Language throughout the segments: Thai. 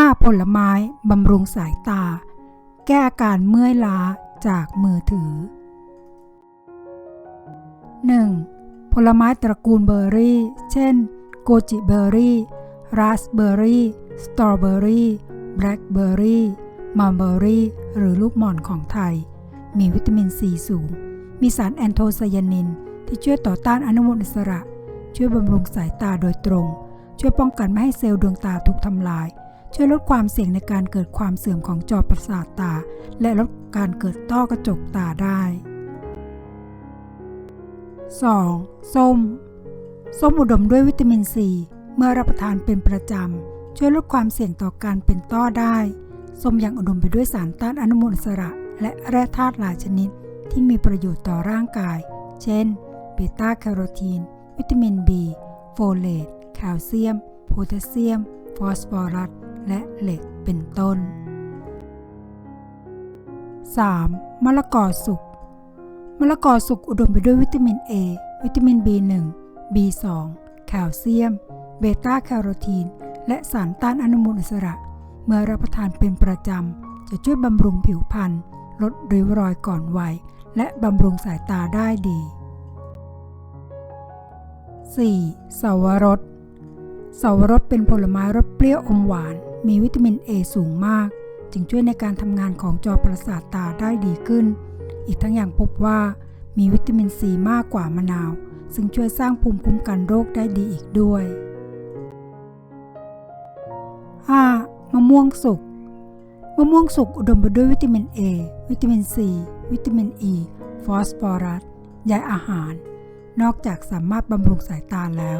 5. ผลไม้บำรุงสายตา แก้อาการเมื่อยล้าจากมือถือ 1. ผลไม้ตระกูลเบอร์รี่ เช่น โกจิเบอร์รี่ ราสเบอร์รี่ สตรอเบอร์รี่ แบล็คเบอร์รี่มัลเบอร์รี่ หรือลูกหม่อนของไทย มีวิตามินซีสูง มีสารแอนโทไซยานิน ที่ช่วยต่อต้านอนุมูลอิสระ ช่วยบำรุงสายตาโดยตรง ช่วยป้องกันไม่ให้เซลล์ดวงตาถูกทำลาย ช่วยลดความเสี่ยงในการเกิดความเสื่อมของจอประสาทตา และลดการเกิดต้อกระจกตาได้ 2. ส้ม ส้มอุดมด้วยวิตามินซี เมื่อรับประทานเป็นประจำ ช่วยลดความเสี่ยงต่อการเป็นต้อได้ ส้มยังอุดมไปด้วยสารต้านอนุมูลอิสระ และแร่ธาตุหลายชนิด ที่มีประโยชน์ต่อร่างกาย เช่น เบต้าแคโรทีน วิตามิน B โฟเลต แคลเซียม โพแทสเซียม ฟอสฟอรัส และเหล็กเป็นต้น 3. มะละกอสุกมะละกอสุกอุดมไปด้วยวิตามิน A วิตามิน B1 B2 แคลเซียม เบต้าแคโรทีน และสารต้านอนุมูลอิสระ เมื่อรับประทานเป็นประจำ จะช่วยบำรุงผิวพรรณลดริ้วรอยก่อนวัย และบำรุงสายตาได้ดี 4. สาวรสสาวรสเป็นผลไม้รสเปรี้ยวอมหวาน มีวิตามิน A สูงมาก จึงช่วยในการทำงานของจอประสาทตาได้ดีขึ้น อีกทั้งยังพบว่ามีวิตามินซีมากกว่ามะนาว ซึ่งช่วยสร้างภูมิคุ้มกันโรคได้ดีอีกด้วย 5. มะม่วงสุกมะม่วงสุกอุดมไปด้วยวิตามิน A วิตามิน C วิตามิน E ฟอสฟอรัสใยอาหาร นอกจากสามารถบำรุงสายตาแล้ว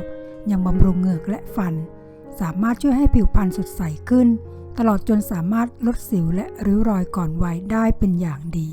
ยังบำรุงเหงือกและฟัน สามารถช่วยให้ผิวพรรณสดใสขึ้น ตลอดจนสามารถลดสิวและริ้วรอยก่อนวัยได้เป็นอย่างดี